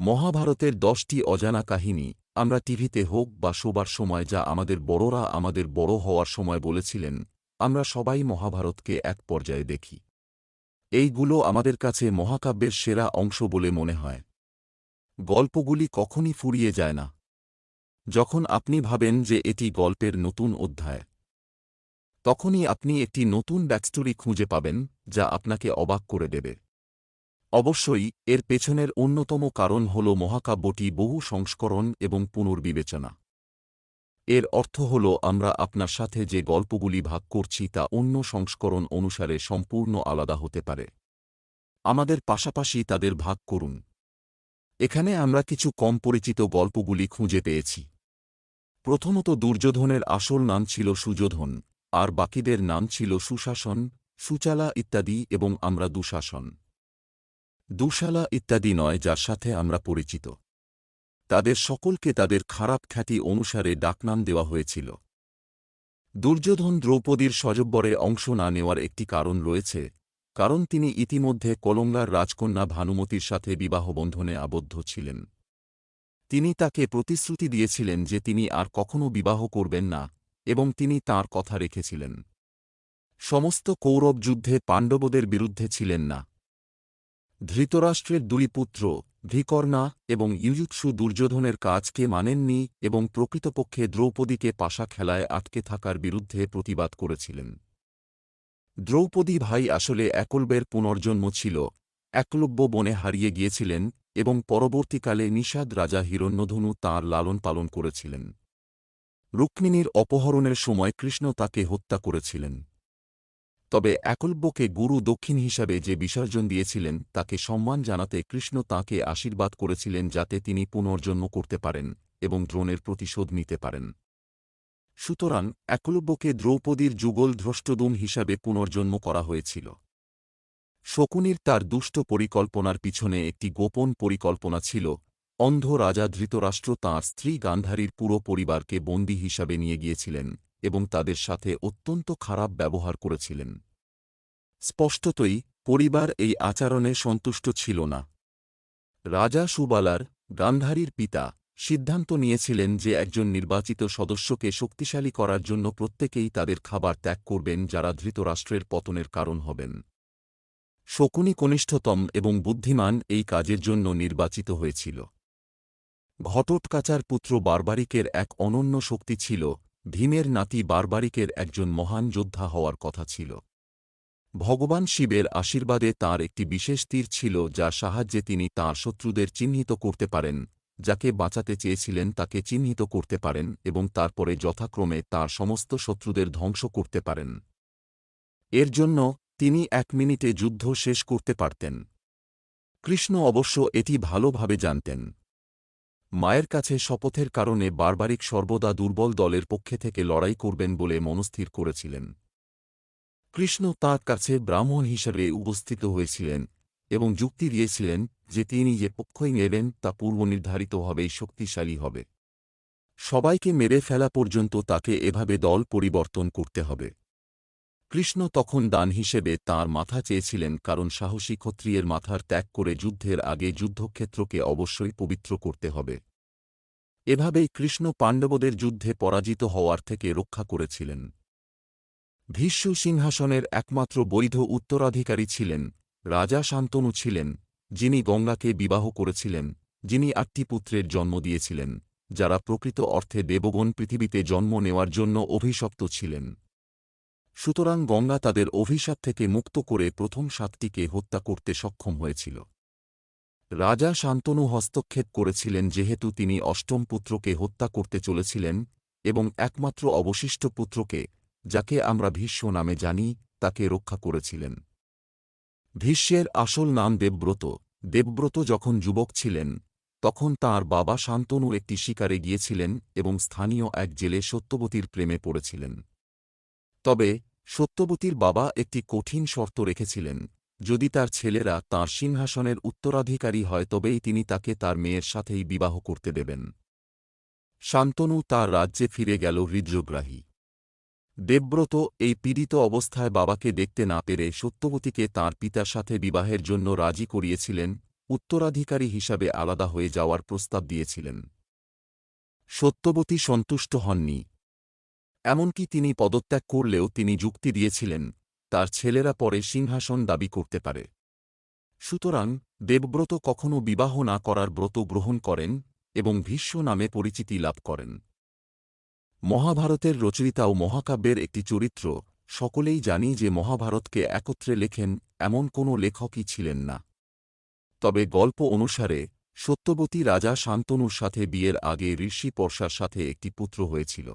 মহাভারতের দশটি অজানা কাহিনী, আমরা টিভিতে হোক বা শোবার সময় যা আমাদের বড়রা আমাদের বড় হওয়ার সময় বলেছিলেন, আমরা সবাই মহাভারতকে এক পর্যায়ে দেখি। এইগুলো আমাদের কাছে মহাকাব্যের সেরা অংশ বলে মনে হয়। গল্পগুলি কখনই ফুরিয়ে যায় না। যখন আপনি ভাবেন যে এটি গল্পের নতুন অধ্যায়, তখনই আপনি একটি নতুন ব্যাকস্টোরি খুঁজে পাবেন, যা আপনাকে অবাক করে দেবে। অবশ্যই, এর পেছনের অন্যতম কারণ হল মহাকাব্যটি বহু সংস্করণ এবং পুনর্বিবেচনা। এর অর্থ হল, আমরা আপনার সাথে যে গল্পগুলি ভাগ করছি তা অন্য সংস্করণ অনুসারে সম্পূর্ণ আলাদা হতে পারে। আমাদের পাশাপাশি তাদের ভাগ করুন। এখানে আমরা কিছু কম পরিচিত গল্পগুলি খুঁজে পেয়েছি। প্রথমত দুর্যোধনের আসল নাম ছিল সুযোধন, আর বাকিদের নাম ছিল সুশাসন, সুচালা ইত্যাদি এবং আমরা দুশাসন। দুশালা ইত্যাদি নয় যার সাথে আমরা পরিচিত। তাদের সকলকে তাদের খারাপ খ্যাতি অনুসারে ডাকনাম দেওয়া হয়েছিল। দুর্যোধন দ্রৌপদীর সজব্বরে অংশ না নেওয়ার একটি কারণ রয়েছে, কারণ তিনি ইতিমধ্যে কলঙ্গার রাজকন্যা ভানুমতির সাথে বিবাহবন্ধনে আবদ্ধ ছিলেন। তিনি তাকে প্রতিশ্রুতি দিয়েছিলেন যে তিনি আর কখনও বিবাহ করবেন না, এবং তিনি তার কথা রেখেছিলেন। সমস্ত কৌরব যুদ্ধে পাণ্ডবদের বিরুদ্ধে ছিলেন না। ধৃতরাষ্ট্রের দুই পুত্র ধিকর্ণা এবং ইউযুৎসু দুর্যোধনের কাজকে মানেননি এবং প্রকৃতপক্ষে দ্রৌপদীকে পাশা খেলায় আটকে থাকার বিরুদ্ধে প্রতিবাদ করেছিলেন। দ্রৌপদী ভাই আসলে একলবের পুনর্জন্ম ছিল, একলব্য বনে হারিয়ে গিয়েছিলেন এবং পরবর্তীকালে নিষাদ রাজা হিরণ্যধনু তাঁর লালন পালন করেছিলেন। রুক্মিণীর অপহরণের সময় কৃষ্ণ তাকে হত্যা করেছিলেন। তবে একলব্যকে গুরু দক্ষিণ হিসাবে যে বিসর্জন দিয়েছিলেন, তাকে সম্মান জানাতে কৃষ্ণ তাঁকে আশীর্বাদ করেছিলেন যাতে তিনি পুনর্জন্ম করতে পারেন এবং দ্রোণের প্রতিশোধ নিতে পারেন। সুতরাং একলব্যকে দ্রৌপদীর যুগল ধ্রষ্টদুম হিসাবে পুনর্জন্ম করা হয়েছিল। শকুনির তার দুষ্ট পরিকল্পনার পিছনে একটি গোপন পরিকল্পনা ছিল, অন্ধ রাজা ধৃতরাষ্ট্র তাঁর স্ত্রী গান্ধারীর পুরো পরিবারকে বন্দী হিসাবে নিয়ে গিয়েছিলেন। এবং তাদের সাথে অত্যন্ত খারাপ ব্যবহার করেছিলেন। স্পষ্টতই, পরিবার এই আচরণে সন্তুষ্ট ছিল না। রাজা সুবালার, গান্ধারীর পিতা, সিদ্ধান্ত নিয়েছিলেন যে একজন নির্বাচিত সদস্যকে শক্তিশালী করার জন্য প্রত্যেকেই তাদের খাবার ত্যাগ করবেন যারা ধৃতরাষ্ট্রের পতনের কারণ হবেন। শকুনি কনিষ্ঠতম এবং বুদ্ধিমান এই কাজের জন্য নির্বাচিত হয়েছিল। ঘটোৎকাচার পুত্র বারবারিকের এক অনন্য শক্তি ছিল ভীমের নাতি বারবারিকের একজন মহান যোদ্ধা হওয়ার কথা ছিল। ভগবান শিবের আশীর্বাদে তার একটি বিশেষ তীর ছিল যার সাহায্যে তিনি তাঁর শত্রুদের চিহ্নিত করতে পারেন, যাকে বাঁচাতে চেয়েছিলেন তাকে চিহ্নিত করতে পারেন এবং তারপরে যথাক্রমে তার সমস্ত শত্রুদের ধ্বংস করতে পারেন। এর জন্য তিনি এক মিনিটে যুদ্ধ শেষ করতে পারতেন। কৃষ্ণ অবশ্য এটি ভালোভাবে জানতেন। মায়ের কাছে শপথের কারণে বারবারিক সর্বদা দুর্বল দলের পক্ষে থেকে লড়াই করবেন বলে মনস্থির করেছিলেন। কৃষ্ণ তাঁর কাছে ব্রাহ্মণ হিসেবে উপস্থিত হয়েছিলেন এবং যুক্তি দিয়েছিলেন যে তিনি যে পক্ষই নেবেন তা পূর্বনির্ধারিতভাবেই শক্তিশালী হবে। সবাইকে মেরে ফেলা পর্যন্ত তাকে এভাবে দল পরিবর্তন করতে হবে। কৃষ্ণ তখন দান হিসেবে তার মাথা চেয়েছিলেন কারণ সাহসী ক্ষত্রিয়ের মাথার ত্যাগ করে যুদ্ধের আগে যুদ্ধক্ষেত্রকে অবশ্যই পবিত্র করতে হবে। এভাবেই কৃষ্ণ পাণ্ডবদের যুদ্ধে পরাজিত হওয়ার থেকে রক্ষা করেছিলেন। ভীষ্ম সিংহাসনের একমাত্র বৈধ উত্তরাধিকারী ছিলেন, রাজা শান্তনু ছিলেন, যিনি গঙ্গাকে বিবাহ করেছিলেন, যিনি আটটি পুত্রের জন্ম দিয়েছিলেন, যারা প্রকৃত অর্থে দেবগণ পৃথিবীতে জন্ম নেওয়ার জন্য অভিশপ্ত ছিলেন। সুতরাং গঙ্গা তাদের অভিশাপ থেকে মুক্ত করে প্রথম সাতটিকে হত্যা করতে সক্ষম হয়েছিল। রাজা শান্তনু হস্তক্ষেপ করেছিলেন যেহেতু তিনি অষ্টম পুত্রকে হত্যা করতে চলেছিলেন এবং একমাত্র অবশিষ্ট পুত্রকে, যাকে আমরা ভীষ্ম নামে জানি, তাকে রক্ষা করেছিলেন। ভীষ্মের আসল নাম দেবব্রত। দেবব্রত যখন যুবক ছিলেন, তখন তার বাবা শান্তনু একটি শিকারে গিয়েছিলেন এবং স্থানীয় এক জেলে সত্যবতীর প্রেমে পড়েছিলেন। তবে সত্যবতীর বাবা একটি কঠিন শর্ত রেখেছিলেন। যদি তার ছেলেরা তাঁর সিংহাসনের উত্তরাধিকারী হয়, তবেই তিনি তাকে তার মেয়ের সাথেই বিবাহ করতে দেবেন। শান্তনু তার রাজ্যে ফিরে গেল হৃদ্রগ্রাহী দেবব্রত এই পীড়িত অবস্থায় বাবাকে দেখতে না পেরে সত্যবতীকে তাঁর পিতার সাথে বিবাহের জন্য রাজি করিয়েছিলেন, উত্তরাধিকারী হিসাবে আলাদা হয়ে যাওয়ার প্রস্তাব দিয়েছিলেন। সত্যবতী সন্তুষ্ট হননি। এমনকি তিনি পদত্যাগ করলেও তিনি যুক্তি দিয়েছিলেন, তার ছেলেরা পরে সিংহাসন দাবি করতে পারে। সুতরাং, দেবব্রত কখনও বিবাহ না করার ব্রত গ্রহণ করেন এবং ভীষ্ম নামে পরিচিতি লাভ করেন। মহাভারতের রচয়িতা ও মহাকাব্যের একটি চরিত্র, সকলেই জানি যে মহাভারতকে একত্রে লেখেন এমন কোনো লেখকই ছিলেন না। তবে গল্প অনুসারে, সত্যবতী রাজা শান্তনুর সাথে বিয়ের আগে ঋষি পর্ষার সাথে একটি পুত্র হয়েছিল।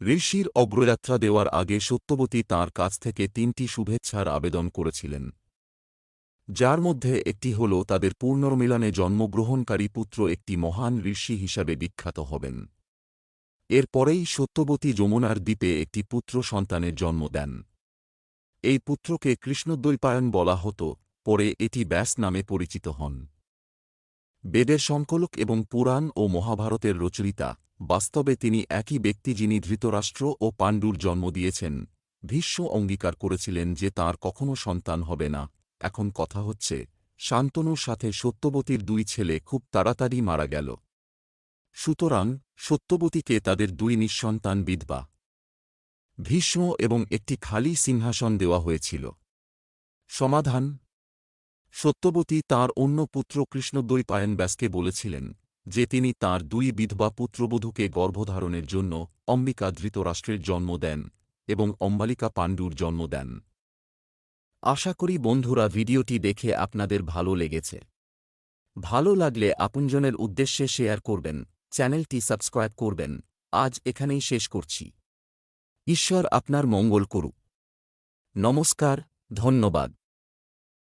ঋষির অগ্রযাত্রা দেওয়ার আগে সত্যবতী তাঁর কাছ থেকে তিনটি শুভেচ্ছার আবেদন করেছিলেন। যার মধ্যে একটি হল তাদের পুনর্মিলনে জন্মগ্রহণকারী পুত্র একটি মহান ঋষি হিসাবে বিখ্যাত হবেন। এরপরেই সত্যবতী যমুনার দ্বীপে একটি পুত্র সন্তানের জন্ম দেন। এই পুত্রকে কৃষ্ণদ্বৈপায়ন বলা হতো, পরে এটি ব্যাস নামে পরিচিত হন। বেদের সংকলক এবং পুরাণ ও মহাভারতের রচয়িতা বাস্তবে তিনি একই ব্যক্তি যিনি ধৃতরাষ্ট্র ও পাণ্ডুর জন্ম দিয়েছেন। ভীষ্ম অঙ্গীকার করেছিলেন যে তার কখনো সন্তান হবে না। এখন কথা হচ্ছে, শান্তনুর সাথে সত্যবতীর দুই ছেলে খুব তাড়াতাড়ি মারা গেল। সুতরাং, সত্যবতীকে তাদের দুই নিঃসন্তান বিধবা। ভীষ্ম এবং একটি খালি সিংহাসন দেওয়া হয়েছিল। সমাধান? সত্যবতী তার অন্য পুত্র কৃষ্ণদ্বৈপায়ন ব্যাসকে বলেছিলেন যে তিনি তার দুই বিধবা পুত্রবধূকে গর্ভধারণের জন্য অম্বিকা ধৃতরাষ্ট্রের জন্ম দেন এবং অম্বালিকা পাণ্ডুর জন্ম দেন। আশা করি বন্ধুরা ভিডিওটি দেখে আপনাদের ভালো লেগেছে। ভালো লাগলে আপনজনের উদ্দেশ্যে শেয়ার করবেন, চ্যানেলটি সাবস্ক্রাইব করবেন। আজ এখানেই শেষ করছি। ঈশ্বর আপনার মঙ্গল করুক। নমস্কার, ধন্যবাদ।